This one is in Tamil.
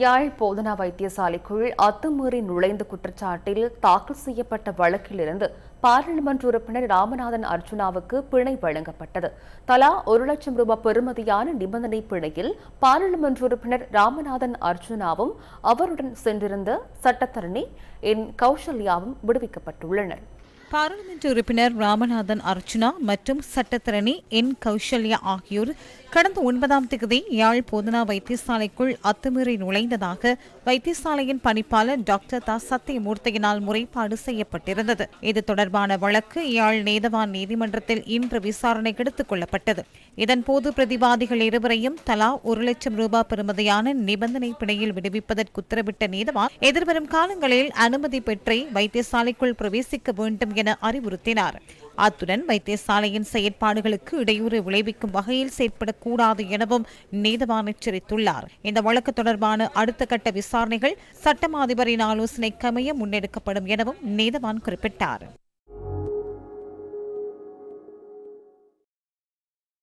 யாழ் போதனா வைத்தியசாலைக்குள் அத்துமீறி நுழைந்த குற்றச்சாட்டில் தாக்கல் செய்யப்பட்ட வழக்கிலிருந்து பாராளுமன்ற உறுப்பினர் ராமநாதன் அர்ஜுனாவுக்கு பிணை வழங்கப்பட்டது. தலா ஒரு லட்சம் ரூபாய் பெறுமதியான நிபந்தனை பிணையில் பாராளுமன்ற உறுப்பினர் ராமநாதன் அர்ஜுனாவும் அவருடன் சென்றிருந்த சட்டத்தரணி என் கௌசல்யாவும் விடுவிக்கப்பட்டுள்ளனர். பாராளுமன்ற உறுப்பினர் ராமநாதன் அர்ச்சுனா மற்றும் சட்டத்தரணி என் கௌசல்யா ஆகியோர் கடந்த ஒன்பதாம் தேதி யாழ் போதனா வைத்தியசாலைக்குள் அத்துமீறி நுழைந்ததாக வைத்தியசாலையின் பணிப்பாளர் டாக்டர் தா. சத்தியமூர்த்தியினால் முறைப்பாடு செய்யப்பட்டிருந்தது. இது தொடர்பான வழக்கு யாழ் நேதவான் நீதிமன்றத்தில் இன்று விசாரணை எடுத்துக் கொள்ளப்பட்டது. இதன்போது பிரதிவாதிகள் இருவரையும் தலா ஒரு லட்சம் ரூபாய் பெறுமதியான நிபந்தனை பிணையில் விடுவிப்பதற்கு உத்தரவிட்ட நீதவான் எதிர்வரும் காலங்களில் அனுமதி பெற்றே வைத்தியசாலைக்குள் பிரவேசிக்க வேண்டும் என அறிவுறுத்தினார். அத்துடன் வைத்தியசாலையின் செயற்பாடுகளுக்கு இடையூறு விளைவிக்கும் வகையில் செயற்படக்கூடாது எனவும் நீதவான் எச்சரித்துள்ளார். இந்த வழக்கு தொடர்பான அடுத்த கட்ட விசாரணைகள் சட்டமா அதிபரின் ஆலோசனைக்கமைய முன்னெடுக்கப்படும் எனவும் நீதவான் குறிப்பிட்டார்.